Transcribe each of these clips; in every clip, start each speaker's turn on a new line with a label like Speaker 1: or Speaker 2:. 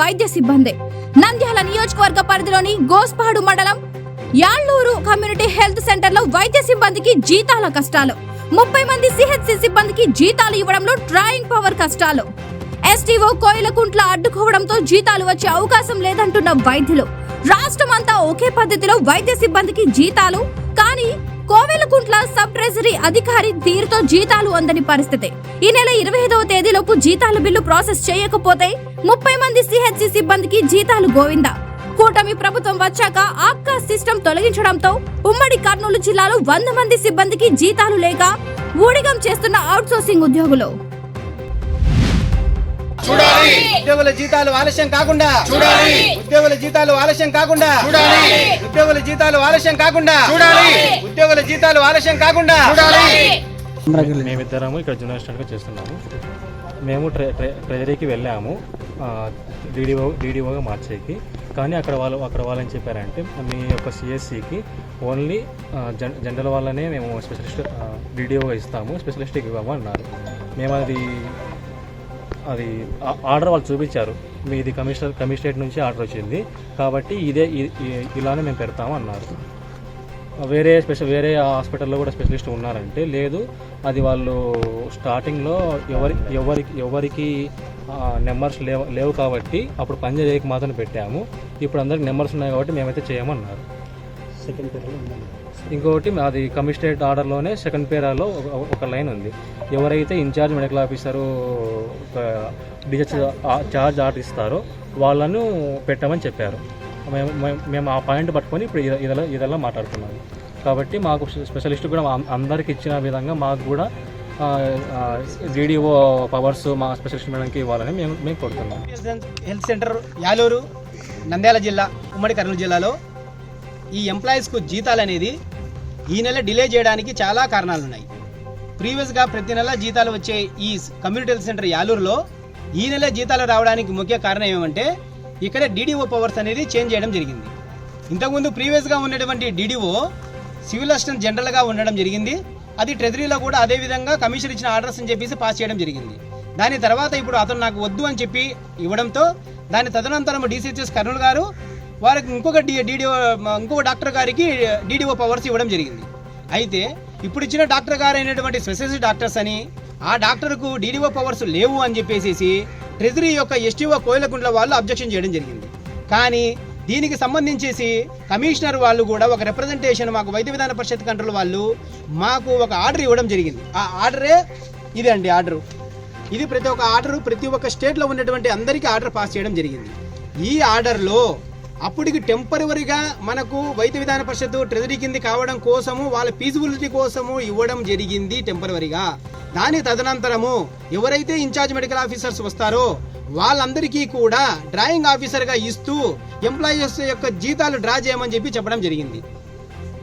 Speaker 1: వైద్య సిబ్బంది. నంద్యాల నియోజకవర్గ పరిధిలోని గోస్పాడు మండలం యాళ్ళూరు కమ్యూనిటీ హెల్త్ సెంటర్లో వైద్య సిబ్బందికి జీతాల కష్టాలు. ముప్పై మంది సిహెచ్సి సిబ్బందికి జీతాలు ఇవ్వడంలో డ్రాయింగ్ పవర్ కష్టాలు. ఎస్టీఓ కోయిలకుంట్ల అడ్డుకోవడంతో జీతాలు వచ్చే అవకాశం లేదంటున్న వైద్యులు. రాష్ట్రం అంతా ఒకే పద్ధతిలో వైద్య సిబ్బందికి జీతాలు కానీ కోవెలకుంట్ల సబ్ ట్రెజరీ అధికారి తీరుతో జీతాలు అందని పరిస్థితి. ఈ నెల ఇరవై ఐదవ తేదీలోపు జీతాల బిల్లు ప్రాసెస్ చేయకపోతే ముప్పై మంది సిహెచ్సి సిబ్బందికి జీతాలు గోవిందా. కూటమి ప్రభుత్వం వచ్చాక ఆక్కా సిస్టమ్ తొలగించడంతో ఉమ్మడి కర్నూలు జిల్లాలో వంద మంది సిబ్బందికి జీతాలు లేక ఊడిగం చేస్తున్న అవుట్సోర్సింగ్ ఉద్యోగులు.
Speaker 2: చూడాలి.
Speaker 3: ఉద్యోగుల జీతాలు ఆలస్యం కాకుండా
Speaker 2: చూడాలి.
Speaker 3: ఉద్యోగుల జీతాలు ఆలస్యం కాకుండా
Speaker 2: చూడాలి.
Speaker 3: ఉద్యోగుల జీతాలు ఆలస్యం కాకుండా
Speaker 2: చూడాలి.
Speaker 3: ఉద్యోగుల జీతాలు ఆలస్యం కాకుండా
Speaker 2: చూడాలి.
Speaker 4: మేమిద్దరము ఇక్కడ జూనియర్ చేస్తున్నాము. మేము ట్రె ట్రె ట్రెజరీకి వెళ్ళాము. డీడీఓ డీడీఓగా మార్చేకి. కానీ అక్కడ వాళ్ళు అక్కడ వాళ్ళని చెప్పారంటే మీ యొక్క సిఎస్సికి ఓన్లీ జన్ జనరల్ వాళ్ళనే మేము స్పెషలిస్ట్ డీడీఓగా ఇస్తాము స్పెషలిస్ట్కి ఇవ్వము అన్నారు మేము అది అది ఆర్డర్ వాళ్ళు చూపించారు. మీది కమిషనర్ కమిషనరేట్ నుంచి ఆర్డర్ వచ్చింది. కాబట్టి ఇదే ఇలానే మేము పెడతాము అన్నారు. వేరే స్పెషల్ వేరే హాస్పిటల్లో కూడా స్పెషలిస్ట్ ఉన్నారంటే లేదు. అది వాళ్ళు స్టార్టింగ్లో ఎవరి ఎవరికి ఎవరికి నెంబర్స్ లేవు లేవు కాబట్టి అప్పుడు పని చేయక మాత్రం పెట్టాము. ఇప్పుడు అందరికి నెంబర్స్ ఉన్నాయి కాబట్టి మేమైతే చేయమన్నారు. సెకండ్ పేరు ఇంకొకటి అది కమిషనరేట్ ఆర్డర్లోనే సెకండ్ పేరాలో ఒక- లైన్ ఉంది. ఎవరైతే ఇన్ఛార్జ్ మెడికల్ ఆఫీసరు డిజెస్ చార్జ్ ఆర్డర్ ఇస్తారో వాళ్ళను పెట్టమని చెప్పారు. మేము మేము- మేము ఆ పాయింట్ పట్టుకొని ఇప్పుడు ఇద- ఇదలా ఇదలా మాట్లాడుతున్నాము కాబట్టి మాకు స్పెషలిస్ట్ కూడా అందరికి ఇచ్చిన విధంగా మాకు కూడా జీడీఓ పవర్స్ మా స్పెషలిస్ట్ మేడంకి ఇవ్వాలని మేము మేము కోరుతున్నాం.
Speaker 3: హెల్త్ సెంటర్ యాలూరు నంద్యాల జిల్లా ఉమ్మడి కర్నూలు జిల్లాలో ఈ ఎంప్లాయీస్కు జీతాలు అనేది ఈ నెల డిలే చేయడానికి చాలా కారణాలు ఉన్నాయి ప్రీవియస్గా ప్రతి నెల జీతాలు వచ్చే ఈ కమ్యూనిటీ హెల్త్ సెంటర్ యాలూరులో ఈ నెల జీతాలు రావడానికి ముఖ్య కారణం ఏమంటే ఇక్కడ డీడీఓ పవర్స్ అనేది చేంజ్ చేయడం జరిగింది. ఇంతకుముందు ప్రీవియస్గా ఉన్నటువంటి డీడీఓ సివిల్ అసిస్టెంట్ జనరల్గా ఉండడం జరిగింది. అది ట్రెజరీలో కూడా అదే విధంగా కమిషన్ ఇచ్చిన ఆర్డర్స్ అని చెప్పేసి పాస్ చేయడం జరిగింది. దాని తర్వాత ఇప్పుడు అతను నాకు వద్దు అని చెప్పి ఇవ్వడంతో దాని తదనంతరం డీసీహెచ్ఎస్ కర్నూలు గారు వారికి ఇంకొక డి డీడీఓ ఇంకొక డాక్టర్ గారికి డీడీఓ పవర్స్ ఇవ్వడం జరిగింది. అయితే ఇప్పుడు ఇచ్చిన డాక్టర్ గారు అయినటువంటి స్పెషలిస్ట్ డాక్టర్స్ అని ఆ డాక్టర్కు డీడీఓ పవర్స్ లేవు అని చెప్పేసి ట్రెజరీ యొక్క ఎస్టీఓ కోయిలకుంట్ల వాళ్ళు అబ్జెక్షన్ చేయడం జరిగింది. కానీ దీనికి సంబంధించేసి కమిషనర్ వాళ్ళు కూడా ఒక రిప్రజెంటేషన్ మాకు వైద్య విధాన పరిషత్ కంట్రోల్ వాళ్ళు మాకు ఒక ఆర్డర్ ఇవ్వడం జరిగింది. ఆ ఆర్డరే ఇది అండి ఆర్డరు. ఇది ప్రతి ఒక్క ఆర్డరు ప్రతి ఒక్క స్టేట్లో ఉన్నటువంటి అందరికీ ఆర్డర్ పాస్ చేయడం జరిగింది. ఈ ఆర్డర్లో అప్పటికి టెంపరవరిగా మనకు వైద్య విధాన పరిషత్తు ట్రెజరీ కింది కావడం కోసము వాళ్ళ ఫీజిబిలిటీ కోసము ఇవ్వడం జరిగింది టెంపరవరిగా దాని తదనంతరము ఎవరైతే ఇన్ఛార్జ్ మెడికల్ ఆఫీసర్స్ వస్తారో వాళ్ళందరికీ కూడా డ్రాయింగ్ ఆఫీసర్గా ఇస్తూ ఎంప్లాయీస్ యొక్క జీతాలు డ్రా చేయమని చెప్పి చెప్పడం జరిగింది.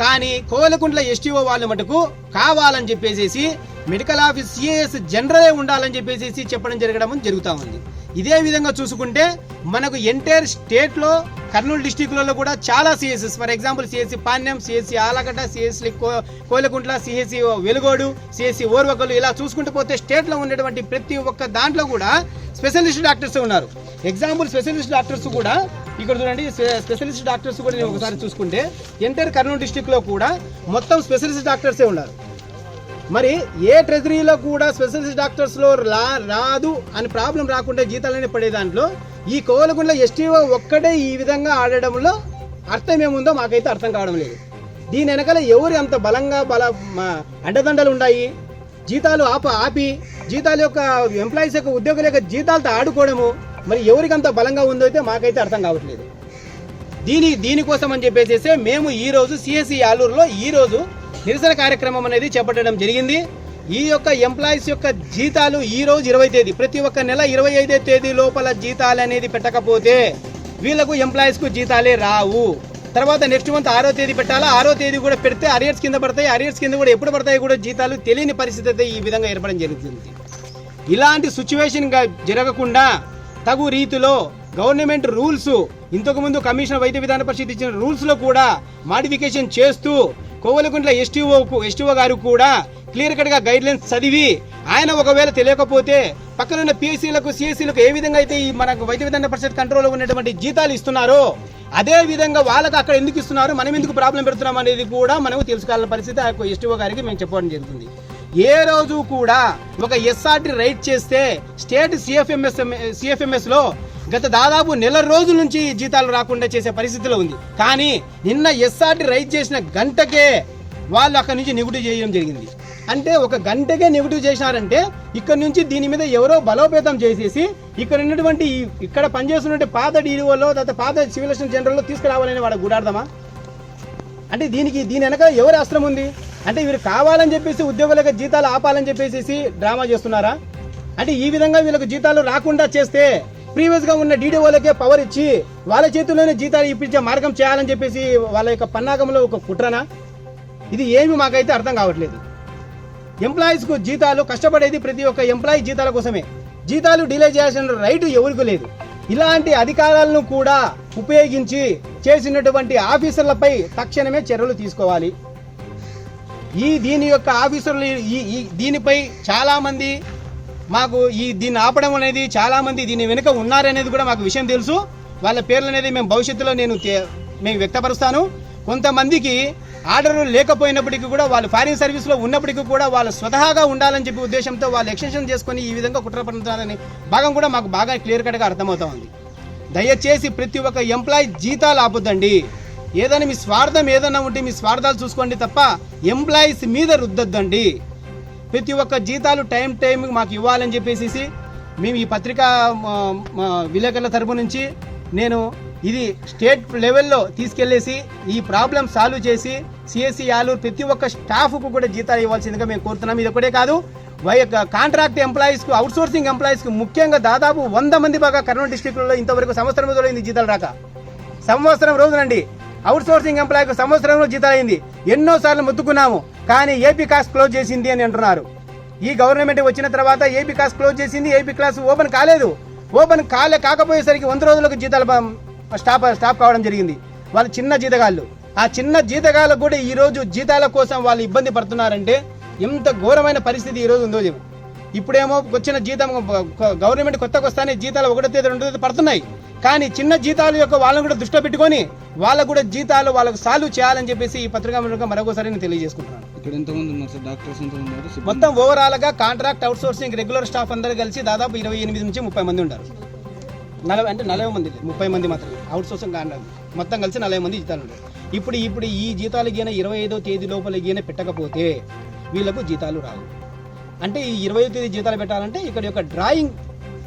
Speaker 3: కానీ కోలకుంట్ల ఎస్టీఓ వాళ్ళు మటుకు కావాలని చెప్పేసి మెడికల్ ఆఫీస్ సిఏఎస్ జనరలే ఉండాలని చెప్పేసి చెప్పడం జరగడం జరుగుతూ ఉంది. ఇదే విధంగా చూసుకుంటే మనకు ఎంటైర్ స్టేట్లో కర్నూలు డిస్టిక్లలో కూడా చాలా CSS for example CSC Panyam CSC Allagadda CSC Koilkuntla CSC Velugodu CSC Orvakal ఇలా చూసుకుంటూ పోతే స్టేట్లో ఉన్నటువంటి ప్రతి ఒక్క దాంట్లో కూడా స్పెషలిస్ట్ డాక్టర్స్ ఉన్నారు. ఎగ్జాంపుల్ స్పెషలిస్ట్ డాక్టర్స్ కూడా ఇక్కడ చూడండి స్పెషలిస్ట్ డాక్టర్స్ కూడా నేను ఒకసారి చూసుకుంటే ఎంటైర్ కర్నూలు డిస్టిక్లో కూడా మొత్తం స్పెషలిస్ట్ డాక్టర్సే ఉన్నారు. మరి ఏ ట్రెజరీలో కూడా స్పెషలిస్ట్ డాక్టర్స్లో రా రాదు అని ప్రాబ్లం రాకుండా జీతాలనే పడే దాంట్లో ఈ కోవలగుండ్ల ఎస్టీఓ ఒక్కడే ఈ విధంగా ఆడడంలో అర్థం ఏముందో మాకైతే అర్థం కావడం లేదు. దీని వెనకాల ఎవరు అంత బలంగా బల అండదండలు ఉన్నాయి? జీతాలు ఆప ఆపి జీతాల యొక్క ఎంప్లాయీస్ యొక్క ఉద్యోగుల యొక్క జీతాలతో ఆడుకోవడము మరి ఎవరికి అంత బలంగా ఉందో అయితే మాకైతే అర్థం కావట్లేదు. దీని దీనికోసం అని చెప్పేసి మేము ఈరోజు సిఎస్సి ఆలూరులో ఈ రోజు నిరసన కార్యక్రమం అనేది చేపట్టడం జరిగింది. ఈ యొక్క ఎంప్లాయీస్ యొక్క జీతాలు ఈ రోజు ఇరవై తేదీ ప్రతి ఒక్క నెల ఇరవై ఐదో తేదీ లోపల జీతాలు అనేది పెట్టకపోతే వీళ్ళకు ఎంప్లాయీస్కు జీతాలే రావు. తర్వాత నెక్స్ట్ మంత్ ఆరో తేదీ పెట్టాలా? ఆరో తేదీ కూడా పెడితే అరియర్స్ కింద పడతాయి. అరియర్స్ కింద కూడా ఎప్పుడు పడతాయి కూడా జీతాలు తెలియని పరిస్థితి అయితే ఈ విధంగా ఏర్పడడం జరుగుతుంది. ఇలాంటి సిచ్యువేషన్గా జరగకుండా తగు రీతిలో గవర్నమెంట్ రూల్స్ ఇంతకుముందు కమిషనర్ వైద్య విధాన పరిషత్ ఇచ్చిన రూల్స్లో కూడా మాడిఫికేషన్ చేస్తూ కోవలకుంట్ల ఎస్టీఓకు ఎస్టీఓ గారు కూడా క్లియర్ కట్గా గైడ్ లైన్స్ చదివి ఆయన ఒకవేళ తెలియకపోతే పక్కనున్న పిఎస్సీలకు సిఎస్సీలకు ఏ విధంగా అయితే ఈ మనకు వైద్య విధాన పరిషత్ కంట్రోల్లో ఉన్నటువంటి జీతాలు ఇస్తున్నారో అదే విధంగా వాళ్ళకి అక్కడ ఎందుకు ఇస్తున్నారు మనం ఎందుకు ప్రాబ్లం పెడుతున్నాం అనేది కూడా మనం తెలుసుకోవాలని పరిస్థితి ఆ యొక్క ఎస్టీఓ గారికి మేము చెప్పడం జరుగుతుంది. ఏ రోజు కూడా ఒక ఎస్ఆర్టీ రైట్ చేస్తే స్టేట్ సిఎఫ్ఎంఎస్ సిఎఫ్ఎంఎస్లో గత దాదాపు నెల రోజుల నుంచి జీతాలు రాకుండా చేసే పరిస్థితిలో ఉంది. కానీ నిన్న ఎస్ఆర్టీ రైట్ చేసిన గంటకే వాళ్ళు అక్కడి నుంచి నెగిటివ్ చేయడం జరిగింది. అంటే ఒక గంటకే నెగిటివ్ చేసినారంటే ఇక్కడ నుంచి దీని మీద ఎవరో బలోపేతం చేసేసి ఇక్కడ ఉన్నటువంటి ఇక్కడ పనిచేస్తున్న పాత డీడీఓలో తర్వాత పాత సివిల్ జనరల్లో తీసుకురావాలని వాడు గుడాడదామా అంటే దీనికి దీని వెనక ఎవరి అస్త్రం ఉంది? అంటే వీరు కావాలని చెప్పేసి ఉద్యోగులకు జీతాలు ఆపాలని చెప్పేసి డ్రామా చేస్తున్నారా? అంటే ఈ విధంగా వీళ్ళకు జీతాలు రాకుండా చేస్తే ప్రీవియస్గా ఉన్న డీడీఓలకే పవర్ ఇచ్చి వాళ్ళ చేతుల్లోనే జీతాలు ఇప్పించే మార్గం చేయాలని చెప్పేసి వాళ్ళ యొక్క పన్నాగంలో ఒక కుట్రనా? ఇది ఏమి మాకైతే అర్థం కావట్లేదు. ఎంప్లాయీస్కు జీతాలు కష్టపడేది ప్రతి ఒక్క ఎంప్లాయీ జీతాల కోసమే. జీతాలు డిలే చేయాల్సిన రైటు ఎవరికి లేదు. ఇలాంటి అధికారాలను కూడా ఉపయోగించి చేసినటువంటి ఆఫీసర్లపై తక్షణమే చర్యలు తీసుకోవాలి. ఈ దీని యొక్క ఆఫీసర్లు ఈ ఈ దీనిపై చాలామంది మాకు ఈ దీన్ని ఆపడం అనేది చాలామంది దీని వెనుక ఉన్నారనేది కూడా మాకు విషయం తెలుసు. వాళ్ళ పేర్లు అనేది మేము భవిష్యత్తులో నేను మేము వ్యక్తపరుస్తాను. కొంతమందికి ఆర్డర్ లేకపోయినప్పటికీ కూడా వాళ్ళు ఫారిన్ సర్వీస్లో ఉన్నప్పటికీ కూడా వాళ్ళు స్వతహాగా ఉండాలని చెప్పి ఉద్దేశంతో వాళ్ళు ఎక్స్టెన్షన్ చేసుకొని ఈ విధంగా కుట్ర పడుతున్నారని భాగం కూడా మాకు బాగా క్లియర్ కట్గా అర్థమవుతా ఉంది. దయచేసి ప్రతి ఒక్క ఎంప్లాయీ జీతాలు ఆపొద్దండి. ఏదైనా మీ స్వార్థం ఏదైనా ఉంటే మీ స్వార్థాలు చూసుకోండి తప్ప ఎంప్లాయీస్ మీద రుద్దొద్దండి. ప్రతి ఒక్క జీతాలు టైం టైం మాకు ఇవ్వాలని చెప్పేసి మేము ఈ పత్రికా మా, విలేకరుల తరపు నుంచి నేను ఇది స్టేట్ లెవెల్లో తీసుకెళ్ళేసి ఈ ప్రాబ్లం సాల్వ్ చేసి సిఎస్సి ఆలూరు ప్రతి ఒక్క స్టాఫ్కు కూడా జీతాలు ఇవ్వాల్సిందిగా మేము కోరుతున్నాం. ఇది ఒకటే కాదు వై కాంట్రాక్ట్ ఎంప్లాయీస్కు అవుట్సోర్సింగ్ ఎంప్లాయీస్కు ముఖ్యంగా దాదాపు వంద మంది బాగా కర్నూలు డిస్టిక్లో ఇంతవరకు సంవత్సరం మొదలైంది జీతాలు రాక. సంవత్సరం రోజునండి అవుట్ సోర్సింగ్ ఎంప్లాయీకి సంవత్సరంలో జీతాలు అయింది ఎన్నో సార్లు ముత్తుకున్నాము కానీ ఏపీ కాస్ట్ క్లోజ్ చేసింది అని అంటున్నారు. ఈ గవర్నమెంట్ వచ్చిన తర్వాత ఏపీ కాస్ క్లోజ్ చేసింది ఏపీ క్లాస్ ఓపెన్ కాలేదు. ఓపెన్ కాలే కాకపోయేసరికి వంద రోజులకు జీతాలు స్టాప్ స్టాప్ కావడం జరిగింది. వాళ్ళు చిన్న జీతగాళ్ళు. ఆ చిన్న జీతగాళ్ళకు కూడా ఈ రోజు జీతాల కోసం వాళ్ళు ఇబ్బంది పడుతున్నారంటే ఎంత ఘోరమైన పరిస్థితి ఈ రోజు ఉందో ఇప్పుడేమో వచ్చిన జీతం గవర్నమెంట్ కొత్తగా వస్తానే జీతాలు ఒకటో తేదీ రెండో తేదీ పడుతున్నాయి. కానీ చిన్న జీతాల యొక్క వాళ్ళని కూడా దృష్టిలో పెట్టుకొని వాళ్ళకు కూడా జీతాలు వాళ్ళకు సాల్వ్ చేయాలని చెప్పేసి ఈ పత్రికా మూలకంగా మరొకసారి నేను తెలియజేసుకుంటున్నాను.
Speaker 2: ఇక్కడ ఎంతమంది ఉన్నారు సార్? డాక్టర్స్ ఎంతమంది?
Speaker 3: మొత్తం ఓవరాల్గా contract outsourcing regular staff అందరూ కలిసి దాదాపు ఇరవై ఎనిమిది నుంచి ముప్పై మంది ఉంటారు. నలభై అంటే నలభై మంది ముప్పై మంది మాత్రమే. Outsourcing contract. మొత్తం కలిసి నలభై మంది జీతాలు ఉంటారు ఇప్పుడు ఇప్పుడు ఈ జీతాలు గీన ఇరవై ఐదో తేదీ లోపల గీన పెట్టకపోతే వీళ్ళకు జీతాలు రావు. అంటే ఈ ఇరవై తేదీ జీతాలు పెట్టాలంటే ఇక్కడ యొక్క డ్రాయింగ్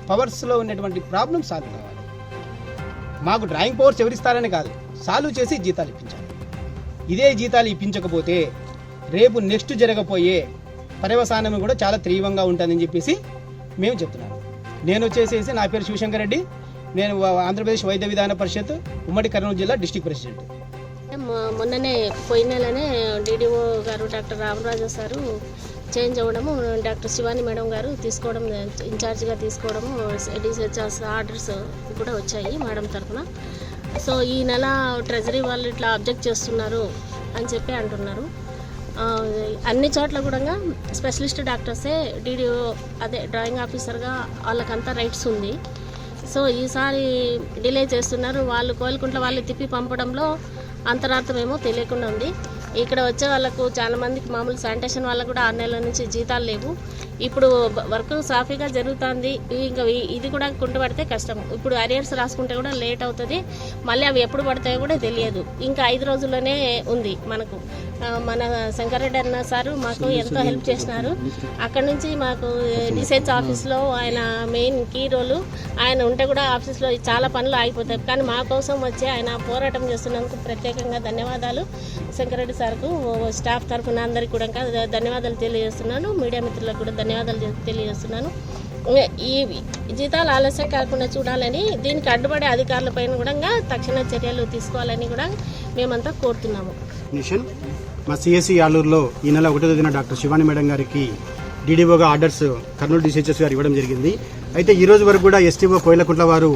Speaker 3: పవర్స్లో ఉన్నటువంటి ప్రాబ్లం సాల్వ్ కావాలి. మాకు డ్రాయింగ్ పవర్స్ ఎవరిస్తారని కాదు సాల్వ్ చేసి జీతాలు ఇప్పించాలి. ఇదే జీతాలు ఇప్పించకపోతే రేపు నెక్స్ట్ జరగబోయే పర్యవసానం కూడా చాలా తీవ్రంగా ఉంటుందని చెప్పేసి మేము చెప్తున్నాము. నేను వచ్చేసేసి నా పేరు శివశంకర్ రెడ్డి. నేను ఆంధ్రప్రదేశ్ వైద్య విధాన పరిషత్ ఉమ్మడి కర్నూలు జిల్లా డిస్టిక్ ప్రెసిడెంట్.
Speaker 5: మొన్ననే పోయిన నెలనే డీడీఓ గారు డాక్టర్ రామరాజు సారు చేంజ్ అవ్వడము డాక్టర్ శివాని మేడం గారు తీసుకోవడం ఇన్ఛార్జ్గా తీసుకోవడము డిహెచ్ఎస్ ఆర్డర్స్ కూడా వచ్చాయి మేడం తరఫున. సో ఈ నెల ట్రెజరీ వాళ్ళు ఇట్లా అబ్జెక్ట్ చేస్తున్నారు అని చెప్పి అంటున్నారు. అన్ని చోట్ల కూడా స్పెషలిస్ట్ డాక్టర్సే డీడీఓ అదే డ్రాయింగ్ ఆఫీసర్గా వాళ్ళకంతా రైట్స్ ఉంది. సో ఈసారి డిలే చేస్తున్నారు. వాళ్ళు కోలుకుంట్ల వాళ్ళు తిప్పి పంపడంలో అంతరార్థమేమో తెలియకుండా ఉంది. ఇక్కడ వచ్చే వాళ్ళకు చాలా మందికి మామూలు శానిటేషన్ వాళ్ళకు కూడా ఆరు నెలల నుంచి జీతాలు లేవు. ఇప్పుడు వర్క్ సాఫీగా జరుగుతుంది. ఇంకా ఇది కూడా కుంటపడితే కష్టం. ఇప్పుడు అరియర్స్ రాసుకుంటే కూడా లేట్ అవుతుంది. మళ్ళీ అవి ఎప్పుడు పడతాయో కూడా తెలియదు. ఇంకా ఐదు రోజుల్లోనే ఉంది మనకు. మన శంకరెడ్డి అన్న సారు మాకు ఎంతో హెల్ప్ చేసినారు. అక్కడ నుంచి మాకు డిసెచ్ ఆఫీస్లో ఆయన మెయిన్ కీ రోలు. ఆయన ఉంటే కూడా ఆఫీస్లో చాలా పనులు ఆగిపోతాయి. కానీ మా కోసం వచ్చి ఆయన పోరాటం చేస్తున్నందుకు ప్రత్యేకంగా ధన్యవాదాలు. శంకరెడ్డి సార్కు స్టాఫ్ తరఫున అందరికీ కూడా ధన్యవాదాలు తెలియజేస్తున్నాను. మీడియా మిత్రులకు కూడా ధన్యవాదాలు తెలియజేస్తున్నాను. ఈ జీతాలు ఆలస్యం కాకుండా చూడాలని దీనికి అడ్డుపడే అధికారులపైన కూడా తక్షణ చర్యలు తీసుకోవాలని కూడా మేమంతా కోరుతున్నాము.
Speaker 6: మా సిఎస్సి ఆలూరులో ఈ నెల ఒకటో తేదీన డాక్టర్ శివాని మేడం గారికి డీడీఓగా ఆర్డర్స్ కర్నూలు డిసిహెచ్ఎస్ గారు ఇవ్వడం జరిగింది. అయితే ఈ రోజు వరకు కూడా ఎస్టీఓ కోయిలకుంట్ల వారు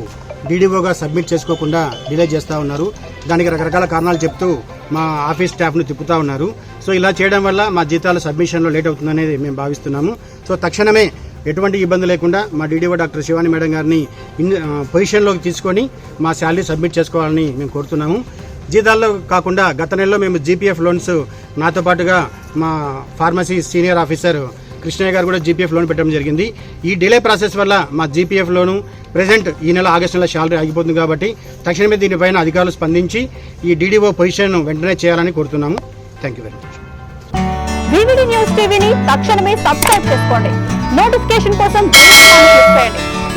Speaker 6: డీడీఓగా సబ్మిట్ చేసుకోకుండా డిలే చేస్తూ ఉన్నారు. దానికి రకరకాల కారణాలు చెప్తూ మా ఆఫీస్ స్టాఫ్ను తిప్పుతా ఉన్నారు. సో ఇలా చేయడం వల్ల మా జీతాల సబ్మిషన్లో లేట్ అవుతుందనేది మేము భావిస్తున్నాము. సో తక్షణమే ఎటువంటి ఇబ్బంది లేకుండా మా డీడీఓ డాక్టర్ శివాని మేడం గారిని ఇన్ పొజిషన్లోకి తీసుకొని మా శాలరీ సబ్మిట్ చేసుకోవాలని మేము కోరుతున్నాము. జీతాల్లో కాకుండా గత నెలలో మేము జీపీఎఫ్ లోన్స్ నాతో పాటుగా మా ఫార్మసీ సీనియర్ ఆఫీసర్ కృష్ణయ్య గారు కూడా జీపీఎఫ్ లోన్ పెట్టడం జరిగింది. ఈ డిలే ప్రాసెస్ వల్ల మా జీపీఎఫ్ లోను ప్రజెంట్ ఈ నెల ఆగస్టు నెల శాలరీ ఆగిపోతుంది కాబట్టి తక్షణమే దీనిపైన అధికారులు స్పందించి ఈ డీడీఓ పొజిషన్ వెంటనే చేయాలని కోరుతున్నాము. Thank you very much
Speaker 7: news టీవీని తక్షణమే సబ్స్క్రైబ్ చేసుకోండి. నోటిఫికేషన్ కోసం చేయండి.